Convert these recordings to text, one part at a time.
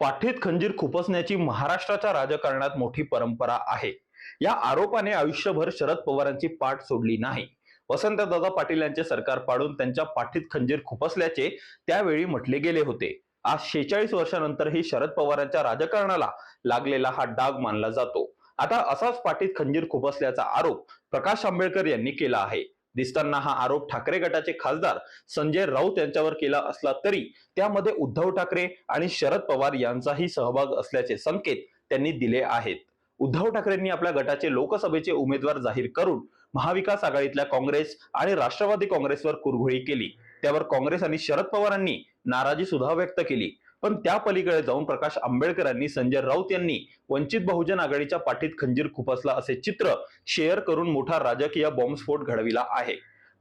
पाठीत खंजीर खुपसण्याची महाराष्ट्राच्या राजकारणात मोठी परंपरा आहे. या आरोपाने आयुष्यभर शरद पवारांची पाठ सोडली नाही. वसंतदादा पाटील यांचे सरकार पाडून त्यांच्या पाठीत खंजीर खुपसल्याचे त्यावेळी म्हटले गेले होते. आज शेचाळीस वर्षानंतरही शरद पवारांच्या राजकारणाला लागलेला हा डाग मानला जातो. आता असाच पाठीत खंजीर खुपसल्याचा आरोप प्रकाश आंबेडकर यांनी केला आहे. दिसताना हा आरोप ठाकरे गटाचे खासदार संजय राऊत यांच्यावर केला असला तरी त्यामध्ये उद्धव ठाकरे आणि शरद पवार यांचाही सहभाग असल्याचे संकेत त्यांनी दिले आहेत. उद्धव ठाकरेंनी आपल्या गटाचे लोकसभेचे उमेदवार जाहीर करून महाविकास आघाडीतल्या काँग्रेस आणि राष्ट्रवादी काँग्रेसवर कुरघोळी केली. त्यावर काँग्रेस आणि शरद पवारांनी नाराजी सुद्धा व्यक्त केली. पण त्या पलीकडे जाऊन प्रकाश आंबेडकरांनी संजय राऊत यांनी वंचित बहुजन आघाडीच्या पाठीत खंजीर खुपसला असे चित्र शेअर करून मोठा राजकीय बॉम्बस्फोट घडविला आहे.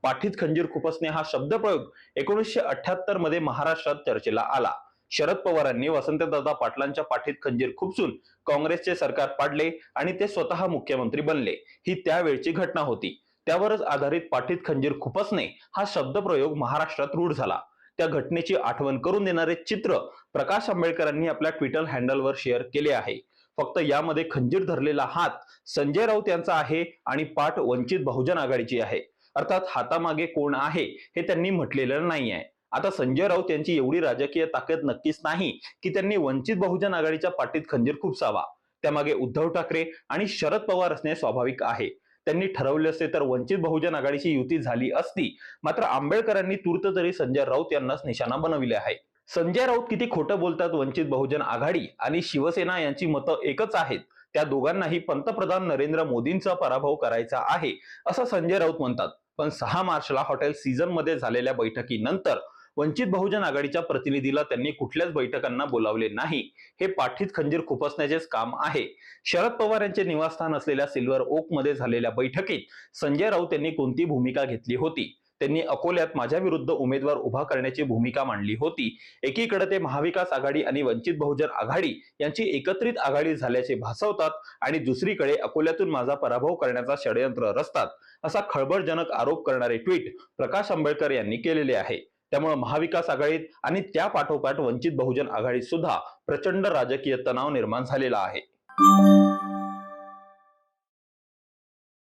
पाठीत खंजीर खुपसणे हा शब्दप्रयोग एकोणीसशे अठ्याहत्तरमध्ये महाराष्ट्रात चर्चेला आला. शरद पवारांनी वसंतदादा पाटलांच्या पाठीत खंजीर खुपसून काँग्रेसचे सरकार पाडले आणि ते स्वतः मुख्यमंत्री बनले. ही त्यावेळची घटना होती. त्यावरच आधारित पाठीत खंजीर खुपसणे हा शब्दप्रयोग महाराष्ट्रात रूढ झाला. त्या घटनेची आठवण करून देणारे चित्र प्रकाश आंबेडकरांनी आपल्या ट्विटर हँडलवर शेअर केले आहे. फक्त यामध्ये खंजीर धरलेला हात संजय राऊत यांचा आहे आणि पाठ वंचित बहुजन आघाडीची आहे. अर्थात हातामागे कोण आहे हे त्यांनी म्हटलेलं नाही आहे आता संजय राऊत यांची एवढी राजकीय ताकद नक्कीच नाही की त्यांनी वंचित बहुजन आघाडीच्या पाठीत खंजीर खुपसावा. त्यामागे उद्धव ठाकरे आणि शरद पवार असणे स्वाभाविक आहे. त्यांनी ठरवले असते तर वंचित बहुजन आघाडीची युती झाली असती. मात्र आंबेडकरांनी तूर्त तरी संजय राऊत यांनाच निशाणा बनविले आहे. संजय राऊत किती खोटं बोलतात वंचित बहुजन आघाडी आणि शिवसेना यांची मतं एकच आहेत. त्या दोघांनाही पंतप्रधान नरेंद्र मोदींचा पराभव करायचा आहे असं संजय राऊत म्हणतात. पण सहा मार्चला हॉटेल सीझनमध्ये झालेल्या बैठकीनंतर वंचित बहुजन आघाडीच्या प्रतिनिधीला त्यांनी कुठल्याच बैठकांना बोलावले नाही. हे पाठीत खंजीर खुपसण्याचेच काम आहे. शरद पवार यांचे निवासस्थान असलेल्या सिल्वर ओकमध्ये झालेल्या बैठकीत संजय राऊत यांनी कोणती भूमिका घेतली होती? त्यांनी अकोल्यात माझ्या विरुद्ध उमेदवार उभा करण्याची भूमिका मांडली होती. एकीकडे ते महाविकास आघाडी आणि वंचित बहुजन आघाडी यांची एकत्रित आघाडी झाल्याचे भासवतात आणि दुसरीकडे अकोल्यातून माझा पराभव करण्याचा षडयंत्र रचतात असा खळबळजनक आरोप करणारे ट्विट प्रकाश आंबेडकर यांनी केलेले आहे. त्यामुळे महाविकास आघाडीत आणि त्या पाठोपाठ वंचित बहुजन आघाडीत सुद्धा प्रचंड राजकीय तणाव निर्माण झालेला आहे.